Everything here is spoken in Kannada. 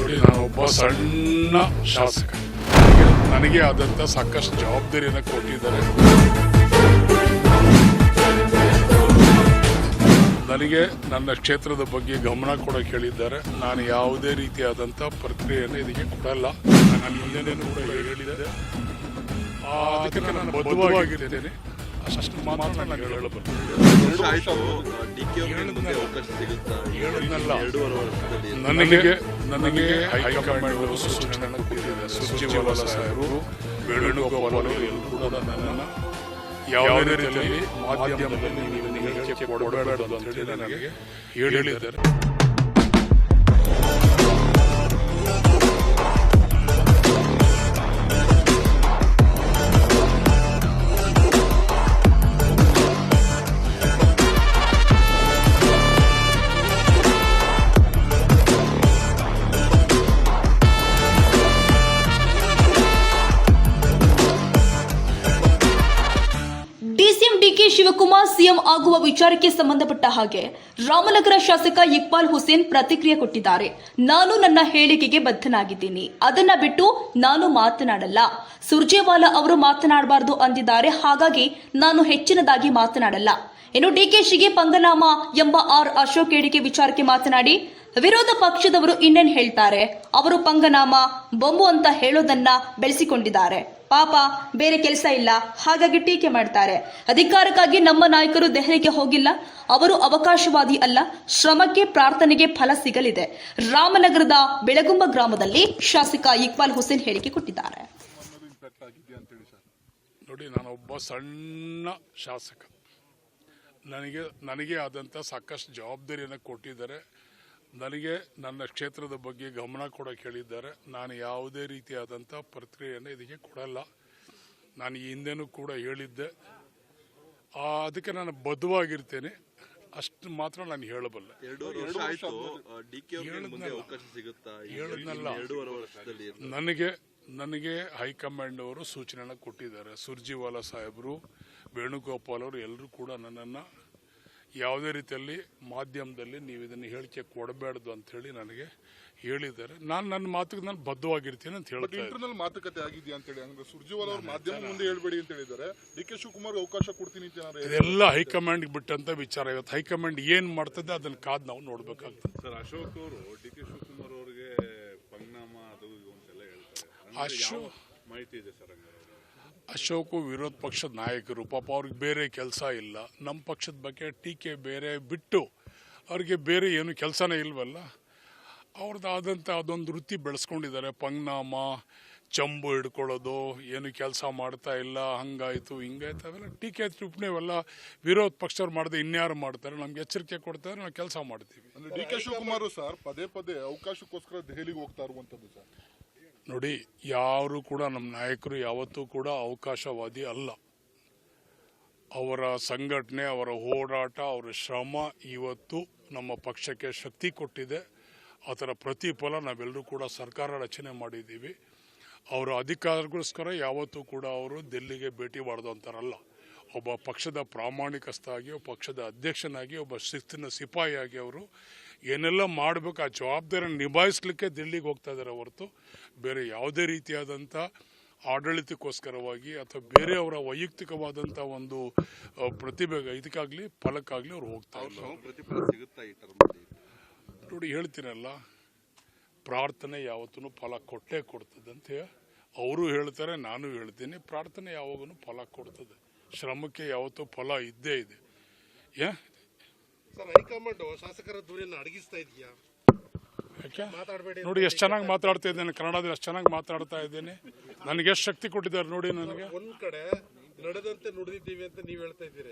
ನೋಡಿ ಒಬ್ಬ ಸಣ್ಣ ಶಾಸಕ. ನನಗೆ- ಆದಂಥ ಸಾಕಷ್ಟು ಜವಾಬ್ದಾರಿಯನ್ನು ಕೊಟ್ಟಿದ್ದಾರೆ. ನನಗೆ ನನ್ನ ಕ್ಷೇತ್ರದ ಬಗ್ಗೆ ಗಮನ ಕೂಡ ಕೇಳಿದ್ದಾರೆ. ನಾನು ಯಾವುದೇ ರೀತಿಯಾದಂಥ ಪ್ರಕ್ರಿಯೆಯನ್ನು ಇದಕ್ಕೆ ಕೊಡಲ್ಲ. ನಾನು ಕೂಡ ಹೇಳಿದ್ದೆ ಆ, ಅದಕ್ಕೆ ನಾನು ಬದ್ಧವಾಗಿರ್ತೇನೆ ಅಷ್ಟು ಮಾತ್ರ ನಾನು ಹೇಳಬಲ್ಲೆ ಎರಡು ಆಯ್ತು. ಡಿ ಕೆ ಮುಂದೆ ಅವಕಾಶ ಸಿಗುತ್ತಾ? ಹೇಳಿದ್ನಲ್ಲ. ಎರಡೂವರೆ ವರ್ಷದಲ್ಲಿ ನನಗೆ ನನಗೆ ಹೈಕಮಾಂಡ್ ಅವರು ಸೂಚನೆಯನ್ನು ಕೊಟ್ಟಿದ್ದಾರೆ. ಸುರ್ಜೇವಾಲಾ ಸಾಹೇಬರು ವೇಣುಗೋಪಾಲ್ ಅವರು ಎಲ್ಲರೂ ಕೂಡ ನನ್ನನ್ನು ಯಾವುದೇ ರೀತಿಯಲ್ಲಿ ಮಾಧ್ಯಮದಲ್ಲಿ ನೀವು ಇದನ್ನು ಹೇಳಿಕೆ ಕೊಡಬೇಡ ಅಂತ ಹೇಳಿ ನನಗೆ ಹೇಳಿದ್ದಾರೆ. ಡಿಸಿಎಂ ಡಿಕೆ ಶಿವಕುಮಾರ್ ಸಿಎಂ ಆಗುವ ವಿಚಾರಕ್ಕೆ ಸಂಬಂಧಪಟ್ಟ ಹಾಗೆ ರಾಮನಗರ ಶಾಸಕ ಇಕ್ಬಾಲ್ ಹುಸೇನ್ ಪ್ರತಿಕ್ರಿಯೆ ಕೊಟ್ಟಿದ್ದಾರೆ. ನಾನು ನನ್ನ ಹೇಳಿಕೆಗೆ ಬದ್ಧನಾಗಿದ್ದೀನಿ. ಅದನ್ನ ಬಿಟ್ಟು ನಾನು ಮಾತನಾಡಲ್ಲ. ಸುರ್ಜೇವಾಲಾ ಅವರು ಮಾತನಾಡಬಾರದು ಅಂದಿದ್ದಾರೆ. ಹಾಗಾಗಿ ನಾನು ಹೆಚ್ಚಿನದಾಗಿ ಮಾತನಾಡಲ್ಲ. ಇನ್ನು ಡಿಕೆಶಿಗೆ ಪಂಗನಾಮ ಎಂಬ ಆರ್ ಅಶೋಕ್ ಹೇಳಿಕೆ ವಿಚಾರಕ್ಕೆ ಮಾತನಾಡಿ, ವಿರೋಧ ಪಕ್ಷದವರು ಇನ್ನೇನ್ ಹೇಳ್ತಾರೆ? ಅವರು ಪಂಗನಾಮ, ಬೊಂಬು ಅಂತ ಹೇಳೋದನ್ನ ಬೆಳೆಸಿಕೊಂಡಿದ್ದಾರೆ. ಪಾಪ, ಬೇರೆ ಕೆಲಸ ಇಲ್ಲ. ಹಾಗಾಗಿ ಟೀಕೆ ಮಾಡ್ತಾರೆ. ಅಧಿಕಾರಕ್ಕಾಗಿ ನಮ್ಮ ನಾಯಕರು ದೆಹಲಿಗೆ ಹೋಗಿಲ್ಲ. ಅವರು ಅವಕಾಶವಾದಿ ಅಲ್ಲ. ಶ್ರಮಕ್ಕೆ, ಪ್ರಾರ್ಥನೆಗೆ ಫಲ ಸಿಗಲಿದೆ. ರಾಮನಗರದ ಬೆಳಗುಂಬ ಗ್ರಾಮದಲ್ಲಿ ಶಾಸಕ ಇಕ್ಬಾಲ್ ಹುಸೇನ್ ಹೇಳಿಕೆ ಕೊಟ್ಟಿದ್ದಾರೆ. ನೋಡಿ ನಾನೊಬ್ಬ ಸಣ್ಣ ಶಾಸಕ. ನನಗೆ ನನಗೆ ಆದಂಥ ಸಾಕಷ್ಟು ಜವಾಬ್ದಾರಿಯನ್ನು ಕೊಟ್ಟಿದ್ದಾರೆ. ನನಗೆ ನನ್ನ ಕ್ಷೇತ್ರದ ಬಗ್ಗೆ ಗಮನ ಕೂಡ ಕೇಳಿದ್ದಾರೆ ನಾನು ಯಾವುದೇ ರೀತಿಯಾದಂಥ ಪ್ರತಿಕ್ರಿಯೆಯನ್ನು ಇದಕ್ಕೆ ಕೊಡಲ್ಲ. ನಾನು ಈ ಹಿಂದೆನೂ ಕೂಡ ಹೇಳಿದ್ದೆ. ಆ, ಅದಕ್ಕೆ ನಾನು ಬದ್ಧವಾಗಿರ್ತೇನೆ. ಅಷ್ಟು ಮಾತ್ರ ನಾನು ಹೇಳಬಲ್ಲೆ. ಎರಡೂವರೆ ವರ್ಷ ಆಯ್ತು ಡಿ ಮುಂದೆ ಅವಕಾಶ ಸಿಗುತ್ತಾ? ಹೇಳಿದ್ನಲ್ಲ. ಎರಡೂವರೆ ನನಗೆ ನನಗೆ ಹೈಕಮಾಂಡ್ ಅವರು ಸೂಚನೆಯನ್ನು ಕೊಟ್ಟಿದ್ದಾರೆ. ಸುರ್ಜಿವಾಲಾ ಸಾಹೇಬರು ವೇಣುಗೋಪಾಲ್ ಅವರು ಎಲ್ಲರೂ ಕೂಡ ನನ್ನನ್ನು ಯಾವುದೇ ರೀತಿಯಲ್ಲಿ ಮಾಧ್ಯಮದಲ್ಲಿ ನೀವು ಇದನ್ನು ಹೇಳಿಕೆ ಕೊಡಬೇಡದು ಅಂತ ಹೇಳಿ ನನಗೆ ಹೇಳಿದ್ದಾರೆ. ನಾನು ನನ್ನ ಮಾತಿಗೆ ನಾನು ಬದ್ಧವಾಗಿರ್ತೀನಿ ಅಂತ ಹೇಳಿ ಇಂಟರ್ನಲ್ ಮಾತುಕತೆ ಆಗಿದೆಯಾ ಅಂತ ಹೇಳಿ ಅಂದ್ರೆ ಸುರ್ಜೇವಾಲ ಅವರು ಮಾಧ್ಯಮ ಮುಂದೆ ಹೇಳ್ಬೇಡಿ ಅಂತ ಹೇಳಿದ್ದಾರೆ. ಡಿ ಕೆ ಶಿವಕುಮಾರ್ ಅವಕಾಶ ಕೊಡ್ತೀನಿ ಅಂತ? ಇದೆಲ್ಲ ಹೈಕಮಾಂಡ್ ಬಿಟ್ಟಂತ ವಿಚಾರ. ಇವತ್ತು ಹೈಕಮಾಂಡ್ ಏನು ಮಾಡ್ತದೆ ಅದನ್ನ ಕಾದು ನಾವು ನೋಡ್ಬೇಕಾಗ್ತದೆ. ಸರ್ ಅಶೋಕ್ ಅವರು ಡಿ ಕೆ ಶಿವಕುಮಾರ್ ಅವರಿಗೆ ಪರಿಣಾಮ ಅದು ಇದು ಅಂತೆಲ್ಲ ಹೇಳ್ತಾರೆ. ಮಾಹಿತಿ ಇದೆ ಸರ್ ಹಂಗಾರೆ? ಅಶೋಕು ವಿರೋಧ ಪಕ್ಷದ ನಾಯಕರು, ಪಾಪ ಅವ್ರಿಗೆ ಬೇರೆ ಕೆಲಸ ಇಲ್ಲ. ನಮ್ಮ ಪಕ್ಷದ ಬಗ್ಗೆ ಟೀಕೆ ಬೇರೆ ಬಿಟ್ಟು ಅವ್ರಿಗೆ ಬೇರೆ ಏನು ಕೆಲಸನೇ ಇಲ್ವಲ್ಲ? ಅವ್ರದ್ದಾದಂಥ ಅದೊಂದು ವೃತ್ತಿ ಬೆಳೆಸ್ಕೊಂಡಿದ್ದಾರೆ. ಪಂಗ್ನಾಮ, ಚಂಬು ಹಿಡ್ಕೊಳ್ಳೋದು, ಏನು ಕೆಲಸ ಮಾಡ್ತಾ ಇಲ್ಲ, ಹಂಗಾಯಿತು, ಹಿಂಗಾಯ್ತು, ಅವೆಲ್ಲ ಟೀಕೆ ಟಿಪ್ಪಣಿ ಅವೆಲ್ಲ ವಿರೋಧ ಪಕ್ಷದವ್ರು ಮಾಡಿದೆ ಇನ್ಯಾರು ಮಾಡ್ತಾರೆ? ನಮ್ಗೆ ಎಚ್ಚರಿಕೆ ಕೊಡ್ತಾರೆ, ನಾವು ಕೆಲಸ ಮಾಡ್ತೀವಿ. ಡಿ ಕೆ ಶಿವಕುಮಾರ್ ಸರ್ ಪದೇ ಪದೇ ಅವಕಾಶಕ್ಕೋಸ್ಕರ ದೆಹಲಿಗೆ ಹೋಗ್ತಾ ಇರುವಂಥದ್ದು ಸರ್. ನೋಡಿ, ಯಾರು ಕೂಡ ನಮ್ಮ ನಾಯಕರು ಯಾವತ್ತೂ ಕೂಡ ಅವಕಾಶವಾದಿ ಅಲ್ಲ. ಅವರ ಸಂಘಟನೆ, ಅವರ ಹೋರಾಟ, ಅವರ ಶ್ರಮ ಇವತ್ತು ನಮ್ಮ ಪಕ್ಷಕ್ಕೆ ಶಕ್ತಿ ಕೊಟ್ಟಿದೆ. ಅದರ ಪ್ರತಿಫಲ ನಾವೆಲ್ಲರೂ ಕೂಡ ಸರ್ಕಾರ ರಚನೆ ಮಾಡಿದ್ದೀವಿ. ಅವರ ಅಧಿಕಾರಗೋಸ್ಕರ ಯಾವತ್ತೂ ಕೂಡ ಅವರು ದಿಲ್ಲಿಗೆ ಭೇಟಿ ಮಾಡಿದಂತಾರಲ್ಲ. ಒಬ್ಬ ಪಕ್ಷದ ಪ್ರಾಮಾಣಿಕಸ್ಥಾಗಿ ಒಬ್ಬ ಪಕ್ಷದ ಅಧ್ಯಕ್ಷನಾಗಿ ಒಬ್ಬ ಶಿಸ್ತಿನ ಸಿಪಾಯಿಯಾಗಿ ಅವರು ಏನೆಲ್ಲ ಮಾಡಬೇಕು ಆ ಜವಾಬ್ದಾರಿಯನ್ನು ನಿಭಾಯಿಸ್ಲಿಕ್ಕೆ ದಿಲ್ಲಿಗೆ ಹೋಗ್ತಾ ಇದ್ದಾರೆ ಹೊರತು ಬೇರೆ ಯಾವುದೇ ರೀತಿಯಾದಂಥ ಆಡಳಿತಕ್ಕೋಸ್ಕರವಾಗಿ ಅಥವಾ ಬೇರೆಯವರ ವೈಯಕ್ತಿಕವಾದಂಥ ಒಂದು ಪ್ರತಿಭೆ ಇದಕ್ಕಾಗಲಿ ಫಲಕ್ಕಾಗಲಿ ಅವ್ರು ಹೋಗ್ತಾ ಅವ್ರ ಇಲ್ಲ ನೋಡಿ? ಹೇಳ್ತೀನಲ್ಲ ಪ್ರಾರ್ಥನೆ ಯಾವತ್ತೂ ಫಲ ಕೊಟ್ಟೇ ಕೊಡ್ತದೆ ಅಂತ ಅವರು ಹೇಳ್ತಾರೆ ನಾನು ಹೇಳ್ತೀನಿ ಪ್ರಾರ್ಥನೆ ಯಾವಾಗೂ ಫಲ ಕೊಡ್ತದೆ. ಶ್ರಮಕ್ಕೆ ಯಾವತ್ತೂ ಫಲ ಇದ್ದೇ ಇದೆ. ಏ? ಹೈಕಮಾಂಡ್ ಶಾಸಕರ ದೂರಿಯನ್ನು ಅಡಗಿಸ್ತಾ ಇದೆಯಾ? ಯಾಕೆ? ಮಾತಾಡಬೇಡಿ ನೋಡಿ ಎಷ್ಟು ಚೆನ್ನಾಗಿ ಮಾತಾಡ್ತಾ ಇದ್ದೇನೆ. ಕನ್ನಡದಲ್ಲಿ ಎಷ್ಟು ಚೆನ್ನಾಗಿ ಮಾತಾಡ್ತಾ ಇದ್ದೇನೆ. ನನಗೆ ಎಷ್ಟು ಶಕ್ತಿ ಕೊಟ್ಟಿದ್ದಾರೆ ನೋಡಿ ನನಗೆ. ಒಂದ್ ಕಡೆ ನಡೆದಂತೆ ನುಡಿದಿದ್ದೀವಿ ಅಂತ ನೀವ್ ಹೇಳ್ತಾ ಇದ್ದೀರಿ.